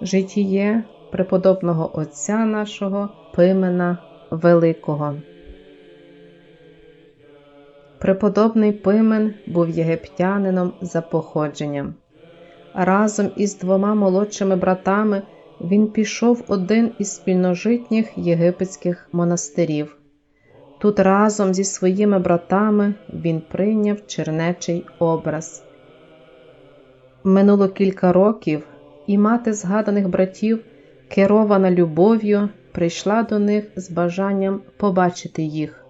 Житіє преподобного Отця нашого Пимена Великого. Преподобний Пимен був єгиптянином за походженням. Разом із двома молодшими братами він пішов один із спільножитніх єгипетських монастирів. Тут разом зі своїми братами він прийняв чернечий образ. Минуло кілька років, і мати згаданих братів, керована любов'ю, прийшла до них з бажанням побачити їх.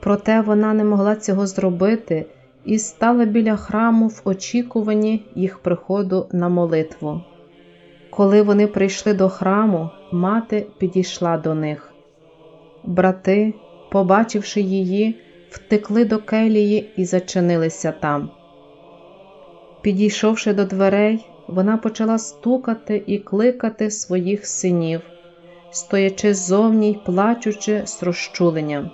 Проте вона не могла цього зробити і стала біля храму в очікуванні їх приходу на молитву. Коли вони прийшли до храму, мати підійшла до них. Брати, побачивши її, втекли до келії і зачинилися там. Підійшовши до дверей, вона почала стукати і кликати своїх синів, стоячи зовні й плачучи з розчуленням.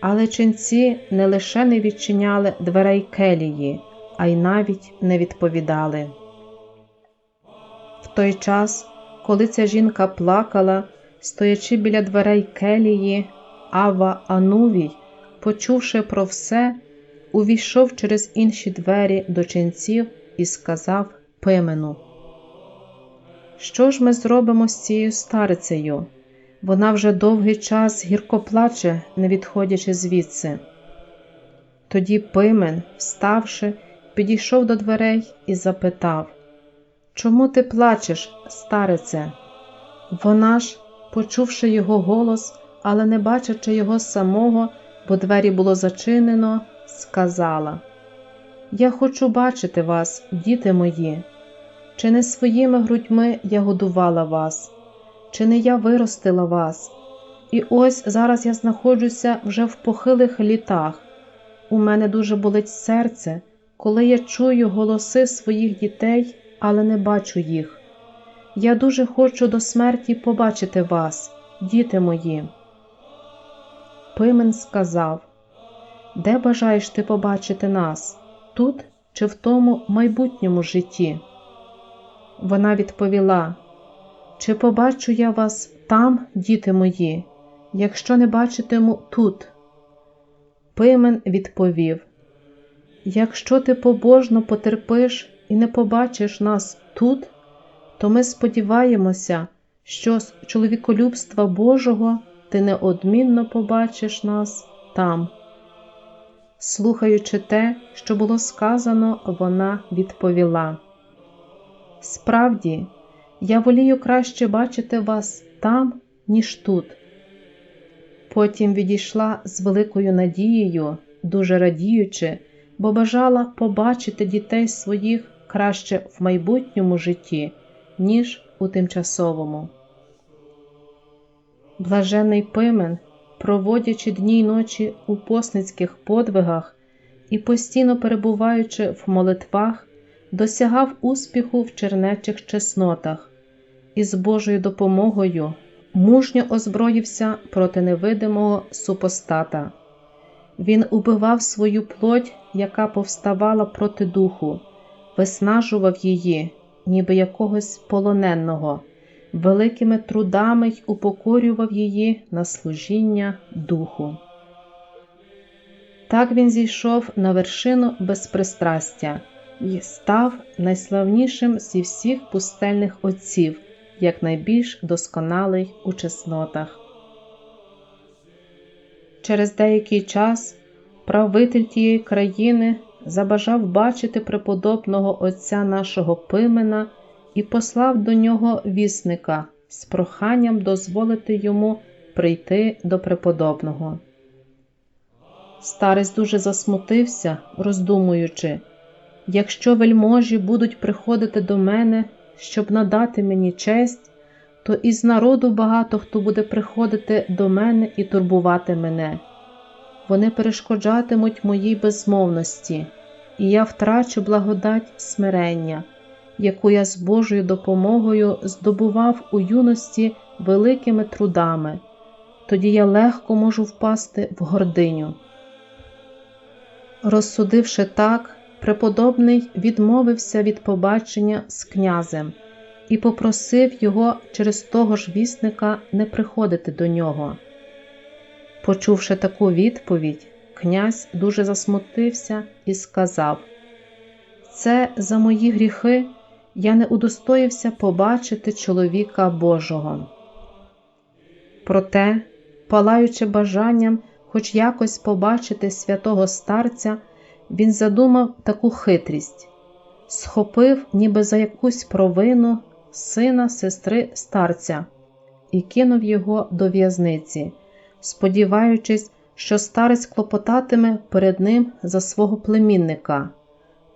Але ченці не лише не відчиняли дверей келії, а й навіть не відповідали. В той час, коли ця жінка плакала, стоячи біля дверей келії, Ава Анувій, почувши про все, увійшов через інші двері до ченців і сказав Пимену: Що ж ми зробимо з цією старицею? Вона вже довгий час гірко плаче, не відходячи звідси. Тоді Пимен, вставши, підійшов до дверей і запитав Чому ти плачеш, старице? Вона ж, почувши його голос, але не бачачи його самого, бо двері було зачинено, сказала: Я хочу бачити вас, діти мої, чи не своїми грудьми я годувала вас, чи не я виростила вас? І ось зараз я знаходжуся вже в похилих літах. У мене дуже болить серце, коли я чую голоси своїх дітей, але не бачу їх. Я дуже хочу до смерті побачити вас, діти мої. Пимен сказав де бажаєш ти побачити нас, тут чи в тому майбутньому житті? Вона відповіла: Чи побачу я вас там, діти мої, якщо не бачитиму тут? Пимен відповів: Якщо ти побожно потерпиш і не побачиш нас тут, то ми сподіваємося, що з чоловіколюбства Божого ти неодмінно побачиш нас там. Слухаючи те, що було сказано, вона відповіла: Справді, я волію краще бачити вас там, ніж тут. Потім відійшла з великою надією, дуже радіючи, бо бажала побачити дітей своїх краще в майбутньому житті, ніж у тимчасовому. Блажений Пимен проводячи дні й ночі у посницьких подвигах і постійно перебуваючи в молитвах, досягав успіху в чернечих чеснотах і з Божою допомогою мужньо озброївся проти невидимого супостата. Він убивав свою плоть, яка повставала проти духу, виснажував її, ніби якогось полоненого великими трудами й упокорював її на служіння духу. Так він зійшов на вершину безпристрастя і став найславнішим зі всіх пустельних отців, як найбільш досконалий у чеснотах. Через деякий час правитель тієї країни забажав бачити преподобного отця нашого Пимена і послав до нього вісника з проханням дозволити йому прийти до преподобного. Старець дуже засмутився, роздумуючи, якщо вельможі будуть приходити до мене, щоб надати мені честь, то із народу багато хто буде приходити до мене і турбувати мене. Вони перешкоджатимуть моїй безмовності, і я втрачу благодать смирення яку я з Божою допомогою здобував у юності великими трудами, тоді я легко можу впасти в гординю. Розсудивши так, преподобний відмовився від побачення з князем і попросив його через того ж вісника не приходити до нього. Почувши таку відповідь, князь дуже засмутився і сказав: Це за мої гріхи я не удостоївся побачити чоловіка Божого. Проте, палаючи бажанням хоч якось побачити святого старця, він задумав таку хитрість схопив, ніби за якусь провину сина сестри старця і кинув його до в'язниці, сподіваючись, що старець клопотатиме перед ним за свого племінника.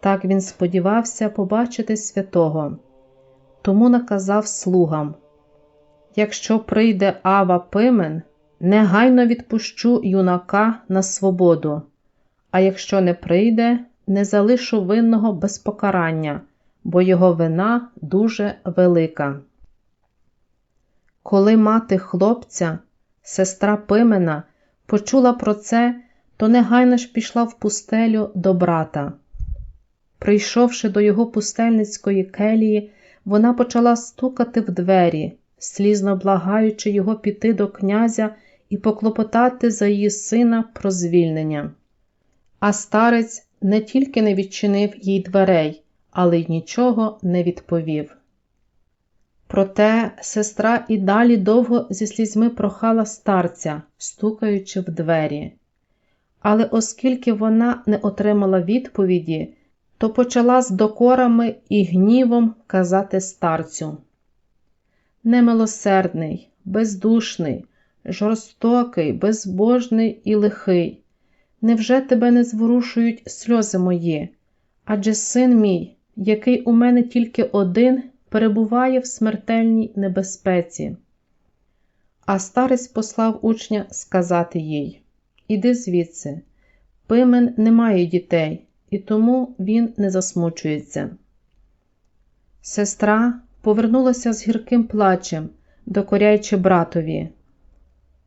Так він сподівався побачити святого, тому наказав слугам: Якщо прийде Ава Пимен, негайно відпущу юнака на свободу, а якщо не прийде, не залишу винного без покарання, бо його вина дуже велика. Коли мати хлопця, сестра Пимена, почула про це, то негайно ж пішла в пустелю до брата. Прийшовши до його пустельницької келії, вона почала стукати в двері, слізно благаючи його піти до князя і поклопотати за її сина про звільнення. А старець не тільки не відчинив їй дверей, але й нічого не відповів. Проте сестра і далі довго зі слізьми прохала старця, стукаючи в двері. Але оскільки вона не отримала відповіді, то почала з докорами і гнівом казати старцю: Немилосердний, бездушний, жорстокий, безбожний і лихий. Невже тебе не зворушують сльози мої? Адже син мій, який у мене тільки один, перебуває в смертельній небезпеці. А старець послав учня сказати їй Іди звідси, пимен не має дітей, і тому він не засмучується. Сестра повернулася з гірким плачем, докоряючи братові.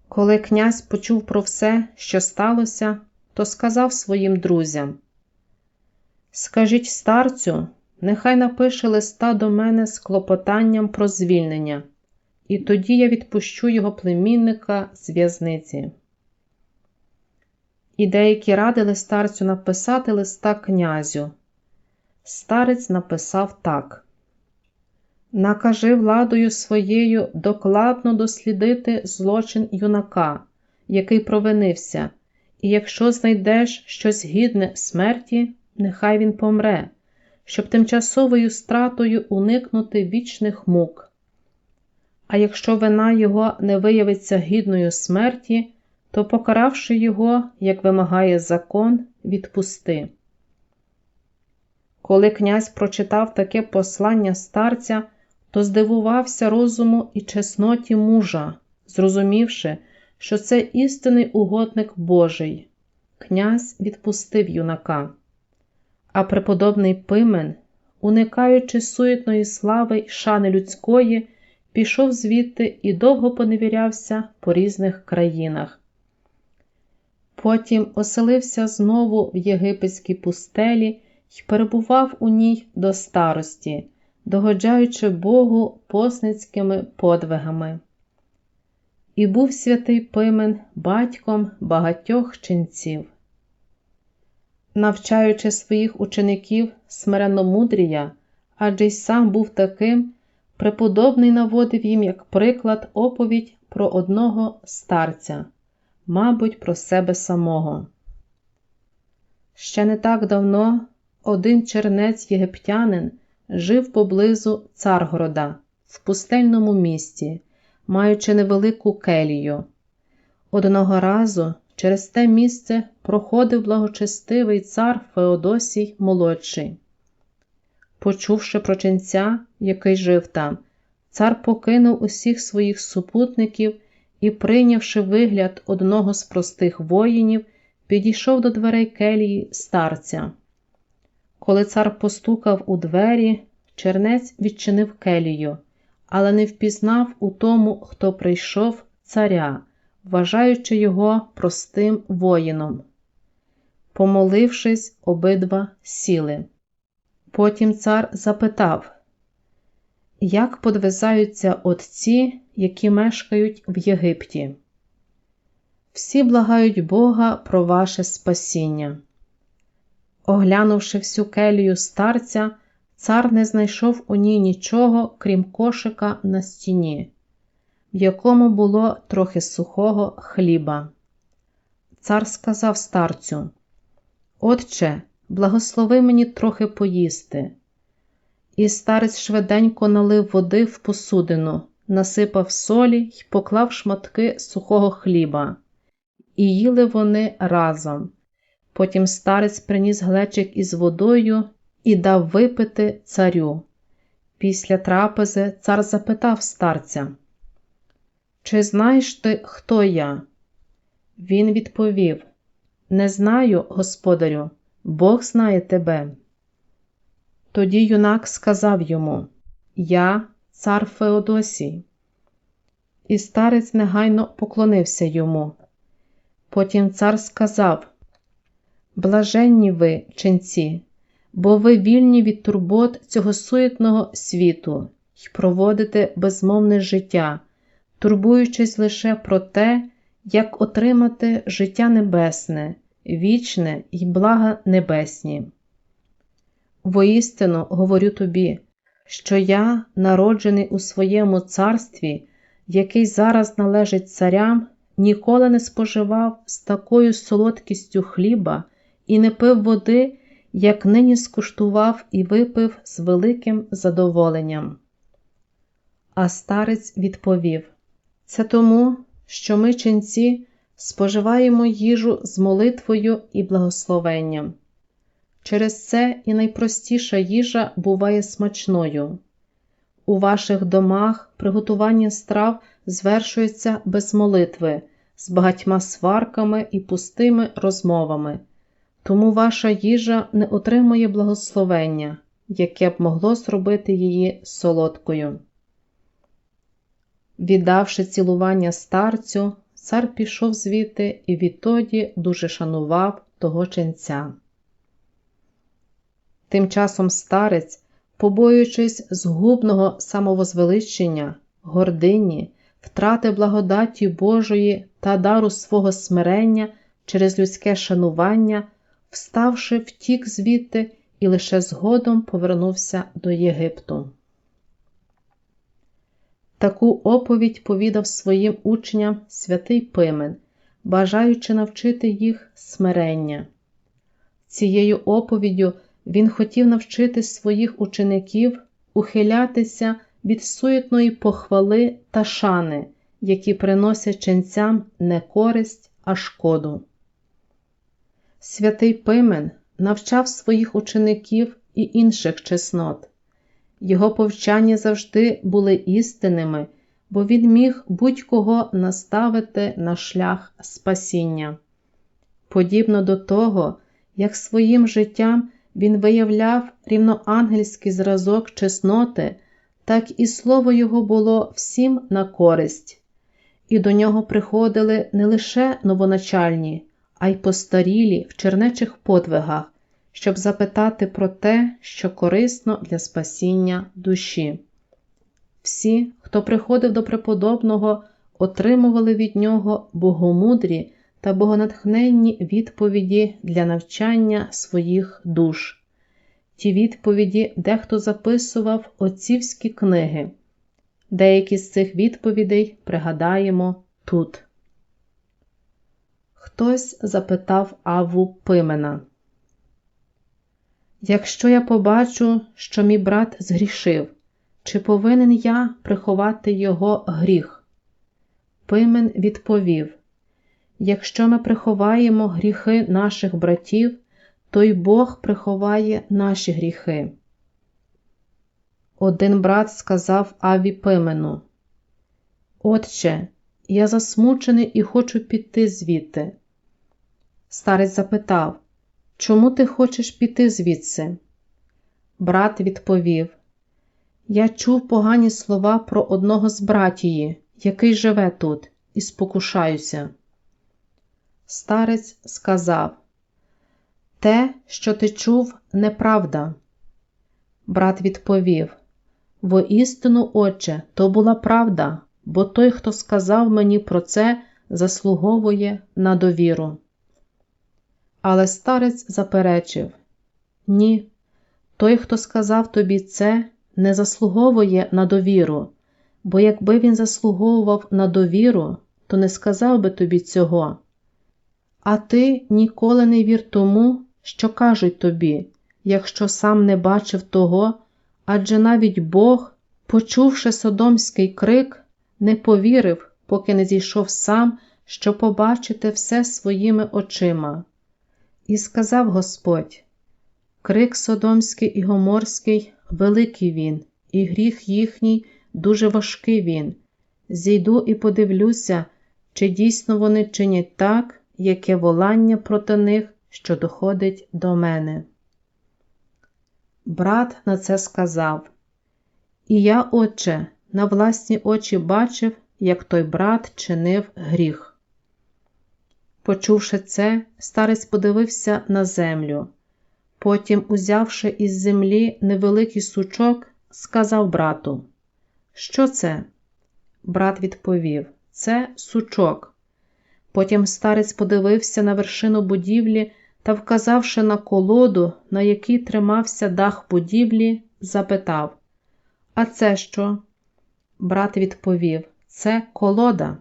Коли князь почув про все, що сталося, то сказав своїм друзям: Скажіть старцю, нехай напише листа до мене з клопотанням про звільнення, і тоді я відпущу його племінника з в'язниці. І деякі радили старцю написати листа князю. Старець написав так: Накажи владою своєю докладно дослідити злочин юнака, який провинився, і якщо знайдеш щось гідне смерті, нехай він помре, щоб тимчасовою стратою уникнути вічних мук. А якщо вина його не виявиться гідною смерті, то, покаравши його, як вимагає закон, відпусти. Коли князь прочитав таке послання старця, то здивувався розуму і чесноті мужа, зрозумівши, що це істинний угодник Божий. Князь відпустив юнака. А преподобний Пимен, уникаючи суетної слави й шани людської, пішов звідти і довго поневірявся по різних країнах. Потім оселився знову в єгипетській пустелі й перебував у ній до старості, догоджаючи Богу посницькими подвигами. І був святий Пимен батьком багатьох ченців. Навчаючи своїх учеників смиренномудрія, адже й сам був таким, преподобний наводив їм як приклад оповідь про одного старця, мабуть, про себе самого. Ще не так давно один чернець єгиптянин жив поблизу Царгорода в пустельному місті, маючи невелику келію. Одного разу через те місце проходив благочестивий цар Феодосій молодший. Почувши про ченця, який жив там, цар покинув усіх своїх супутників і, прийнявши вигляд одного з простих воїнів, підійшов до дверей келії старця. Коли цар постукав у двері, чернець відчинив келію, але не впізнав у тому, хто прийшов царя, вважаючи його простим воїном. Помолившись, обидва сіли. Потім цар запитав, як подвизаються отці, які мешкають в Єгипті. Всі благають Бога про ваше спасіння. Оглянувши всю келію старця, цар не знайшов у ній нічого, крім кошика на стіні, в якому було трохи сухого хліба. Цар сказав старцю: Отче, благослови мені трохи поїсти. І старець швиденько налив води в посудину, насипав солі й поклав шматки сухого хліба, і їли вони разом. Потім старець приніс глечик із водою і дав випити царю. Після трапези цар запитав старця, Чи знаєш ти, хто я? Він відповів: Не знаю, господарю, Бог знає тебе. Тоді юнак сказав йому: Я цар Феодосій. І старець негайно поклонився йому. Потім цар сказав: Блаженні ви, ченці, бо ви вільні від турбот цього суетного світу й проводите безмовне життя, турбуючись лише про те, як отримати життя небесне, вічне й блага небесні. Воістину говорю тобі, що я, народжений у своєму царстві, який зараз належить царям, ніколи не споживав з такою солодкістю хліба і не пив води, як нині скуштував і випив з великим задоволенням. А старець відповів: Це тому, що ми, ченці, споживаємо їжу з молитвою і благословенням. Через це і найпростіша їжа буває смачною. У ваших домах приготування страв звершується без молитви, з багатьма сварками і пустими розмовами, тому ваша їжа не отримує благословення, яке б могло зробити її солодкою. Віддавши цілування старцю, цар пішов звідти і відтоді дуже шанував того ченця. Тим часом старець, побоюючись згубного самовозвеличення, гордині, втрати благодаті Божої та дару свого смирення через людське шанування, вставши, втік звідти і лише згодом повернувся до Єгипту. Таку оповідь повідав своїм учням святий Пимен, бажаючи навчити їх смирення. Цією оповіддю він хотів навчити своїх учеників ухилятися від суетної похвали та шани, які приносять ченцям не користь, а шкоду. Святий Пимен навчав своїх учеників і інших чеснот. Його повчання завжди були істинними, бо він міг будь-кого наставити на шлях спасіння. Подібно до того, як своїм життям він виявляв рівноангельський зразок чесноти, так і слово його було всім на користь, і до нього приходили не лише новоначальні, а й постарілі в чернечих подвигах, щоб запитати про те, що корисно для спасіння душі. Всі, хто приходив до преподобного, отримували від нього богомудрі та богонатхненні відповіді для навчання своїх душ. Ті відповіді дехто записував отцівські книги. Деякі з цих відповідей пригадаємо тут. Хтось запитав Аву Пимена. Якщо я побачу, що мій брат згрішив, чи повинен я приховати його гріх? Пимен відповів: Якщо ми приховаємо гріхи наших братів, то й Бог приховає наші гріхи. Один брат сказав Аві Пимену: Отче, я засмучений і хочу піти звідти. Старець запитав, Чому ти хочеш піти звідси? Брат відповів: Я чув погані слова про одного з братії, який живе тут, і спокушаюся. Старець сказав: Те, що ти чув, неправда. Брат відповів: Воістину, отче, то була правда, бо той, хто сказав мені про це, заслуговує на довіру. Але старець заперечив Ні, той, хто сказав тобі це, не заслуговує на довіру, бо якби він заслуговував на довіру, то не сказав би тобі цього. А ти ніколи не вір тому, що кажуть тобі, якщо сам не бачив того, адже навіть Бог, почувши содомський крик, не повірив, поки не зійшов сам, щоб побачити все своїми очима. І сказав Господь: Крик Содомський і Гоморський, великий він, і гріх їхній дуже важкий він. Зійду і подивлюся, чи дійсно вони чинять так, яке волання проти них, що доходить до мене. Брат на це сказав І я, отче, на власні очі бачив, як той брат чинив гріх. Почувши це, старець подивився на землю. Потім, узявши із землі невеликий сучок, сказав брату: Що це? Брат відповів: Це сучок. Потім старець подивився на вершину будівлі та, вказавши на колоду, на якій тримався дах будівлі, запитав: А це що? Брат відповів: Це колода.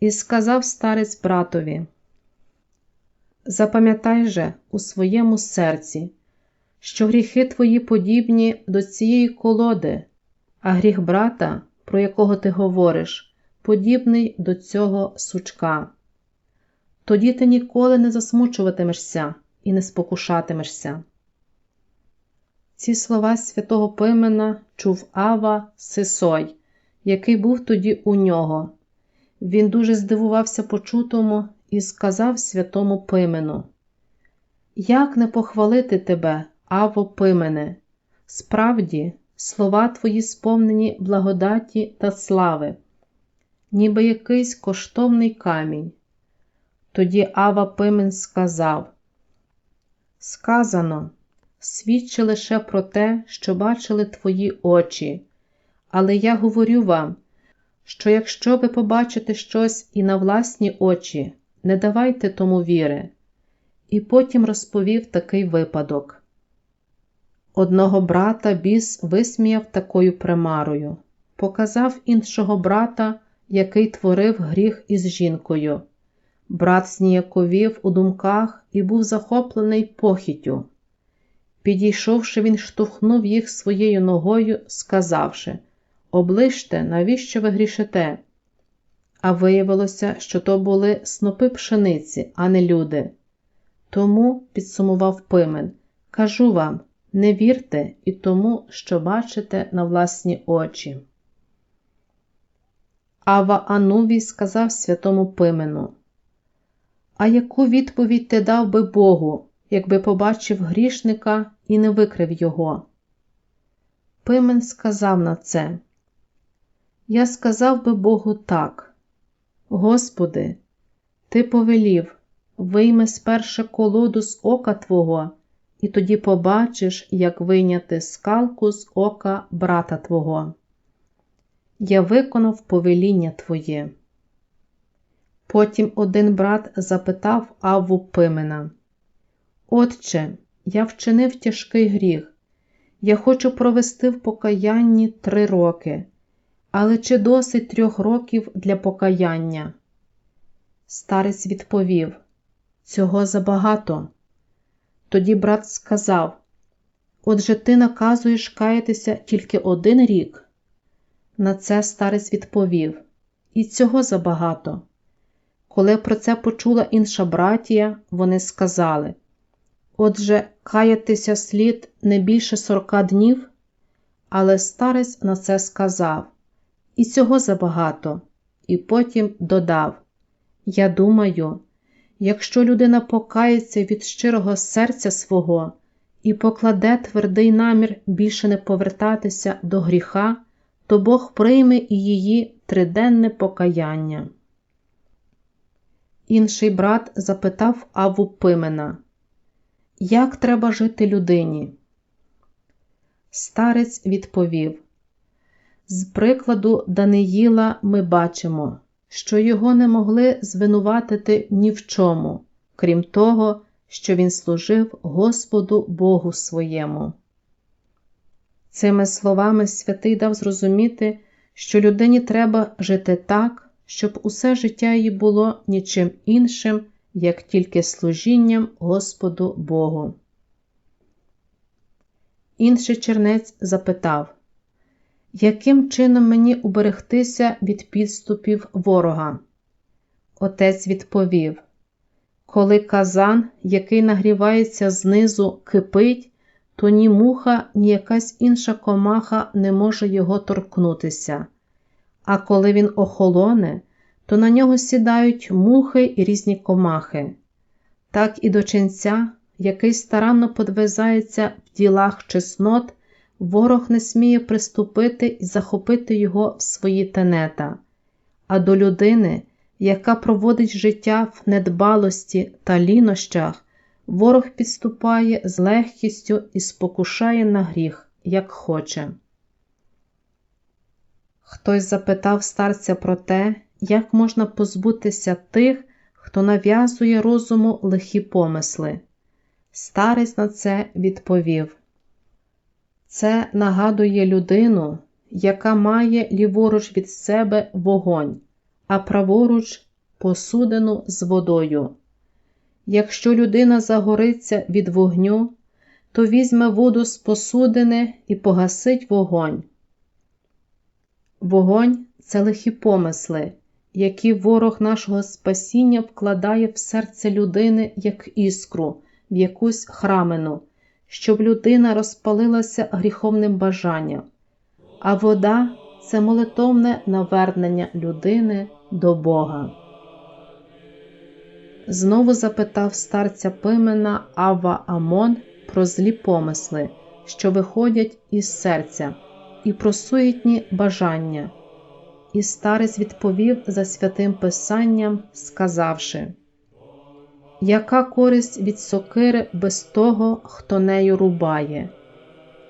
І сказав старець братові: Запам'ятай же у своєму серці, що гріхи твої подібні до цієї колоди, а гріх брата, про якого ти говориш, подібний до цього сучка. Тоді ти ніколи не засмучуватимешся і не спокушатимешся. Ці слова святого Пимена чув Ава Сисой, який був тоді у нього. Він дуже здивувався почутому і сказав святому Пимену: Як не похвалити тебе, Аво Пимене? Справді, слова твої сповнені благодаті та слави, ніби якийсь коштовний камінь. Тоді Ава Пимен сказав: Сказано, свідчи лише про те, що бачили твої очі, але я говорю вам, що якщо ви побачите щось і на власні очі, не давайте тому віри. І потім розповів такий випадок. Одного брата біс висміяв такою примарою, показав іншого брата, який творив гріх із жінкою. Брат зніяковів у думках і був захоплений похітю. Підійшовши, він штовхнув їх своєю ногою, сказавши Оближте, навіщо ви грішите? А виявилося, що то були снопи пшениці, а не люди. Тому, підсумував Пимен, кажу вам не вірте і тому, що бачите на власні очі. Ава Анувій сказав святому Пимену А яку відповідь ти дав би Богу, якби побачив грішника і не викрив його? Пимен сказав на це. Я сказав би Богу так. Господи, Ти повелів, вийми сперше колоду з ока Твого, і тоді побачиш, як вийняти скалку з ока брата Твого. Я виконав повеління Твоє. Потім один брат запитав Авву Пимена: Отче, я вчинив тяжкий гріх. Я хочу провести в покаянні три роки. Але чи досить трьох років для покаяння? Старець відповів Цього забагато. Тоді брат сказав Отже, ти наказуєш каятися тільки один рік. На це старець відповів І цього забагато. Коли про це почула інша братія, вони сказали Отже, каятися слід не більше сорока днів. Але старець на це сказав і цього забагато, і потім додав: Я думаю, якщо людина покається від щирого серця свого і покладе твердий намір більше не повертатися до гріха, то Бог прийме і її триденне покаяння. Інший брат запитав Аву Пимена, Як треба жити людині? Старець відповів З прикладу Даниїла ми бачимо, що його не могли звинуватити ні в чому, крім того, що він служив Господу Богу своєму. Цими словами святий дав зрозуміти, що людині треба жити так, щоб усе життя її було нічим іншим, як тільки служінням Господу Богу. Інший чернець запитав, яким чином мені уберегтися від підступів ворога? Отець відповів: Коли казан, який нагрівається знизу, кипить, то ні муха, ні якась інша комаха не може його торкнутися. А коли він охолоне, то на нього сідають мухи і різні комахи. Так і до ченця, який старанно подвизається в ділах чеснот, ворог не сміє приступити і захопити його в свої тенета, а до людини, яка проводить життя в недбалості та лінощах, ворог підступає з легкістю і спокушає на гріх, як хоче. Хтось запитав старця про те, як можна позбутися тих, хто нав'язує розуму лихі помисли. Старець на це відповів це нагадує людину, яка має ліворуч від себе вогонь, а праворуч посудину з водою. Якщо людина загориться від вогню, то візьме воду з посудини і погасить вогонь. Вогонь це лихі помисли, які ворог нашого спасіння вкладає в серце людини як іскру, в якусь храмину, щоб людина розпалилася гріховним бажанням, а вода це молитовне навернення людини до Бога. Знову запитав старця Пимена Ава Амон про злі помисли, що виходять із серця, і про суетні бажання. І старець відповів за святим Писанням, сказавши Яка користь від сокири без того, хто нею рубає?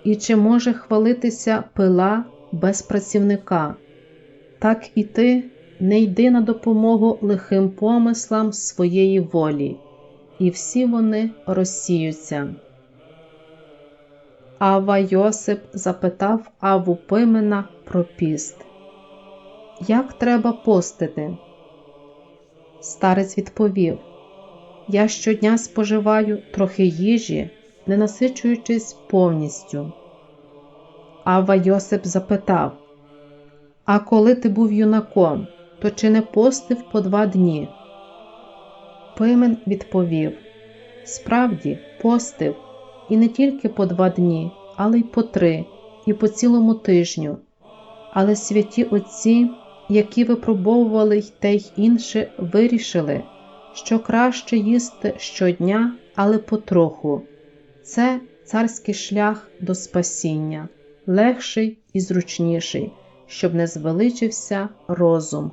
І чи може хвалитися пила без працівника? Так і ти не йди на допомогу лихим помислам своєї волі, і всі вони розсіються. Ава Йосип запитав Аву Пимена про піст. Як треба постити? Старець відповів: Я щодня споживаю трохи їжі, не насичуючись повністю. Ава Йосип запитав: А коли ти був юнаком, то чи не постив по два дні? Пимен відповів: Справді, постив, і не тільки по два дні, але й по три, і по цілому тижню. Але святі Отці, які випробовували й те й інше, вирішили, що краще їсти щодня, але потроху. Це царський шлях до спасіння, легший і зручніший, щоб не звеличився розум.